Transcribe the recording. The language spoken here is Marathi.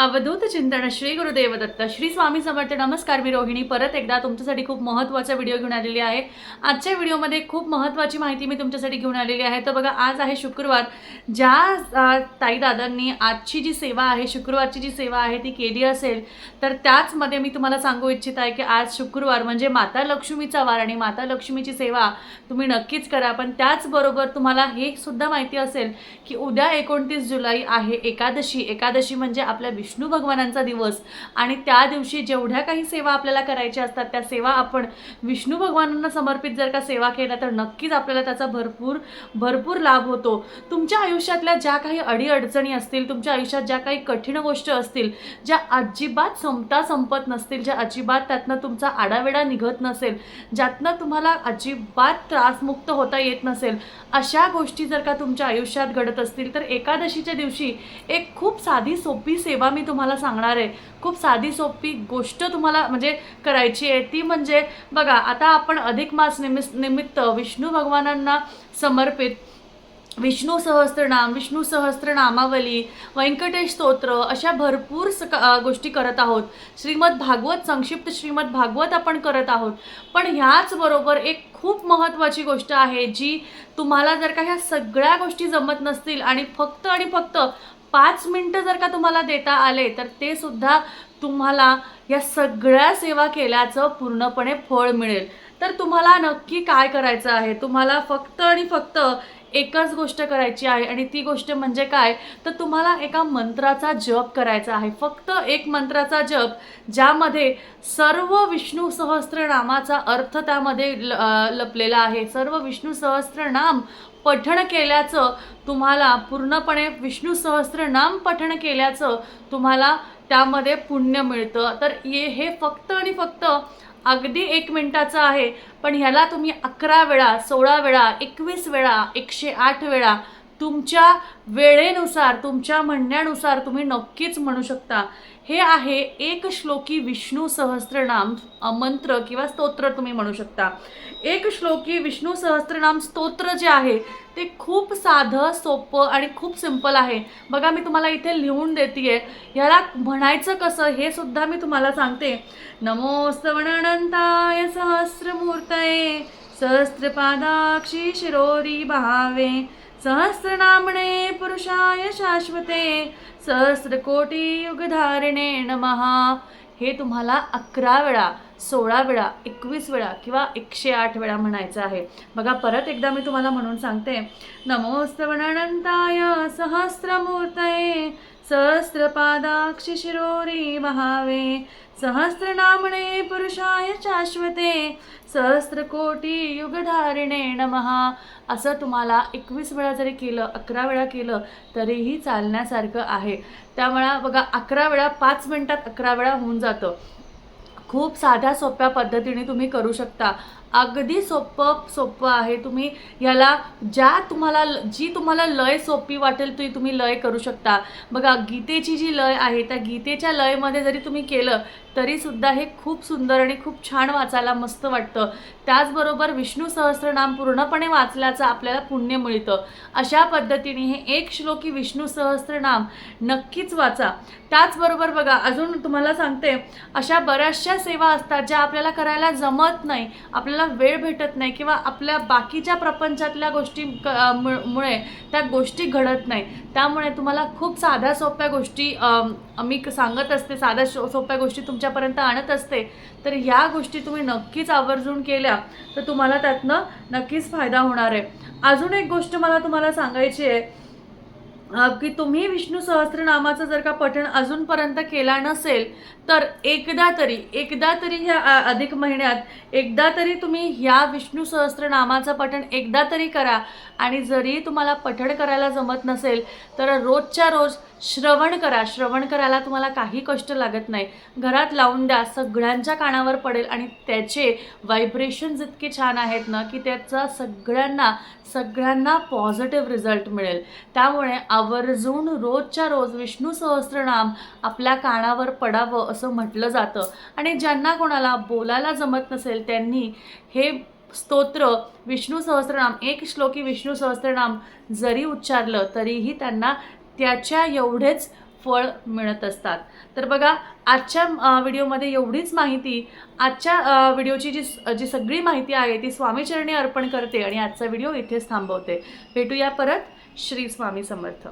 अवधूत चिंतन श्री गुरुदेव दत्त श्री स्वामी समर्थ नमस्कार मी रोहिणी. परत एकदा तुमच्यासाठी खूप महत्त्वाचा व्हिडिओ घेऊन आलेली आहे. आजच्या व्हिडिओमध्ये खूप महत्त्वाची माहिती मी तुमच्यासाठी घेऊन आलेली आहे. तर बघा आज आहे शुक्रवार. ज्या ताईदादांनी आजची जी सेवा आहे शुक्रवारची जी सेवा आहे ती केली असेल तर त्याचमध्ये मी तुम्हाला सांगू इच्छित आहे की आज शुक्रवार म्हणजे माता लक्ष्मीचा वार आणि माता लक्ष्मीची सेवा तुम्ही नक्कीच करा. पण त्याचबरोबर तुम्हाला हे सुद्धा माहिती असेल की उद्या एकोणतीस जुलै आहे एकादशी. एकादशी म्हणजे आपल्या विष्णू भगवानांचा दिवस आणि त्या दिवशी जेवढ्या काही सेवा आपल्याला करायच्या असतात त्या सेवा आपण विष्णू भगवानांना समर्पित जर का सेवा केल्या तर नक्कीच आपल्याला त्याचा भरपूर भरपूर लाभ होतो. तुमच्या आयुष्यातल्या ज्या काही अडीअडचणी असतील तुमच्या आयुष्यात ज्या काही कठीण गोष्टी असतील ज्या अजिबात संपता संपत नसतील ज्या अजिबात त्यातनं तुमचा आडावेडा निघत नसेल ज्यातनं तुम्हाला अजिबात त्रासमुक्त होता येत नसेल अशा गोष्टी जर का तुमच्या आयुष्यात घडत असतील तर एकादशीच्या दिवशी एक खूप साधी सोपी सेवा मी तुम्हाला सांगणार आहे. खूप साधी सोपी गोष्ट तुम्हाला म्हणजे करायची आहे. ती म्हणजे बघा आता आपण अधिक मास निमित्त निमित्त विष्णू भगवानांना समर्पित विष्णू सहस्त्रनाम विष्णू सहस्त्रनामावली व्यंकटेश स्तोत्र अशा भरपूर स गोष्टी करत आहोत. श्रीमद भागवत संक्षिप्त श्रीमद भागवत आपण करत आहोत. पण ह्याचबरोबर एक खूप महत्त्वाची गोष्ट आहे जी तुम्हाला जर का ह्या सगळ्या गोष्टी जमत नसतील आणि फक्त आणि फक्त पाच मिनटं जर का तुम्हाला देता आले तर ते सुद्धा तुम्हाला या सगळ्या सेवा केल्याचं पूर्णपणे फळ मिळेल. तर तुम्हाला नक्की काय करायचं आहे? तुम्हाला फक्त आणि फक्त एकच गोष्ट करायची आहे आणि ती गोष्ट म्हणजे काय? तर तुम्हाला एका मंत्राचा जप करायचा आहे. फक्त एक मंत्राचा जप ज्यामध्ये सर्व विष्णू सहस्त्रनामाचा अर्थ त्यामध्ये ल- लपलेला आहे. सर्व विष्णू सहस्त्रनाम पठण केल्याचं तुम्हाला पूर्णपणे विष्णू सहस्त्रनाम पठण केल्याचं तुम्हाला त्यामध्ये पुण्य मिळतं. तर ये हे फक्त आणि फक्त अगदी एक मिनिटाचं आहे पण ह्याला तुम्ही अकरा वेळा सोळा वेळा एकवीस वेळा एकशे आठ वेळा तुमच्या वेळेनुसार तुमच्या म्हणण्यानुसार तुम्ही नक्कीच म्हणू शकता. हे आहे एक श्लोकी विष्णू सहस्त्रनाम मंत्र किंवा स्तोत्र तुम्ही म्हणू शकता. एक श्लोकी विष्णू सहस्त्रनाम स्तोत्र जे आहे ते खूप साधं सोपं आणि खूप सिंपल आहे. बघा मी तुम्हाला इथे लिहून देते ह्याला म्हणायचं कसं हे सुद्धा मी तुम्हाला सांगते. नमोस्तवनंताय सहस्रमूर्तये सहस्रपादाक्षी शिरोरी बहावे सहस्रनामणे पुरुषाय शाश्वते सहस्रकोटी युगधारिणे नमहा हे तुम्हाला अकरा वेळा सोळा वेळा एकवीस वेळा किंवा एकशे आठ वेळा म्हणायचं आहे. बघा परत एकदा मी तुम्हाला म्हणून सांगते. नमोस्तवनंताय सहस्रमूर्तये सहस्रपादाक्षि शिरोरी महावे सहस्रनामणे पुरुषाय शाश्वते सहस्रकोटी युगधारिणे नमः. असं तुम्हाला एकवीस वेळा जरी केलं अकरा वेळा केलं तरीही चालण्यासारखं आहे. त्यामुळे बघा अकरा वेळा पाच मिनटात अकरा वेळा होऊन जातं. खूप साध्या सोप्या पद्धतीने तुम्ही करू शकता. अगदी सोपं सोपं आहे. तुम्ही ह्याला ज्या तुम्हाला जी तुम्हाला लय सोपी वाटेल ती तुम्ही लय करू शकता. बघा गीतेची जी लय आहे त्या गीतेच्या लयमध्ये जरी तुम्ही केलं तरीसुद्धा हे खूप सुंदर आणि खूप छान वाचायला मस्त वाटतं. त्याचबरोबर विष्णू सहस्रनाम पूर्णपणे वाचल्याचं आपल्याला पुण्य मिळतं. अशा पद्धतीने हे एक श्लोकी विष्णू सहस्रनाम नक्कीच वाचा. त्याचबरोबर बघा अजून तुम्हाला सांगते अशा बऱ्याचशा सेवा असतात ज्या आपल्याला करायला जमत नाही आपल्याला वेळ भेटत नाही किंवा आपल्या बाकीच्या प्रपंचातल्या गोष्टी क- मु- मुळे त्या गोष्टी घडत नाही. त्यामुळे तुम्हाला खूप साध्या सोप्या गोष्टी मी सांगत असते साध्या शो- सोप्या गोष्टी तुमच्यापर्यंत आणत असते तर ह्या गोष्टी तुम्ही नक्कीच आवर्जून केल्या तर तुम्हाला त्यातनं नक्कीच फायदा होणार आहे. अजून एक गोष्ट मला तुम्हाला सांगायची आहे की तुम्ही विष्णू सहस्त्रनामाचं जर का पठण अजूनपर्यंत केला नसेल तर एकदा तरी एकदा तरी ह्या अधिक महिन्यात एकदा तरी तुम्ही ह्या विष्णू सहस्त्रनामाचं पठण एकदा तरी करा. आणि जरी तुम्हाला पठण करायला जमत नसेल तर रोजच्या रोज श्रवण करा. श्रवण करायला तुम्हाला काही कष्ट लागत नाही. घरात लावून द्या सगळ्यांच्या कानावर पडेल आणि त्याचे व्हायब्रेशन्स इतके छान आहेत ना की त्याचा सगळ्यांना सगळ्यांना पॉझिटिव्ह रिझल्ट मिळेल. त्यामुळे आवर्जून रोजच्या रोज विष्णू सहस्रनाम आपल्या कानावर पडावं असं म्हटलं जातं. आणि ज्यांना कोणाला बोलायला जमत नसेल त्यांनी हे स्तोत्र विष्णू सहस्रनाम एक श्लोकी विष्णू सहस्रनाम जरी उच्चारलं तरीही त्यांना त्याच्या एवढेच फळ मिळत असतात. तर बघा आजच्या व्हिडिओमध्ये एवढीच माहिती आजच्या व्हिडिओची जी जी सगळी माहिती आहे ती स्वामीचरणी अर्पण करते आणि आजचा व्हिडिओ इथेच थांबवते. भेटूया परत. श्री स्वामी समर्थ.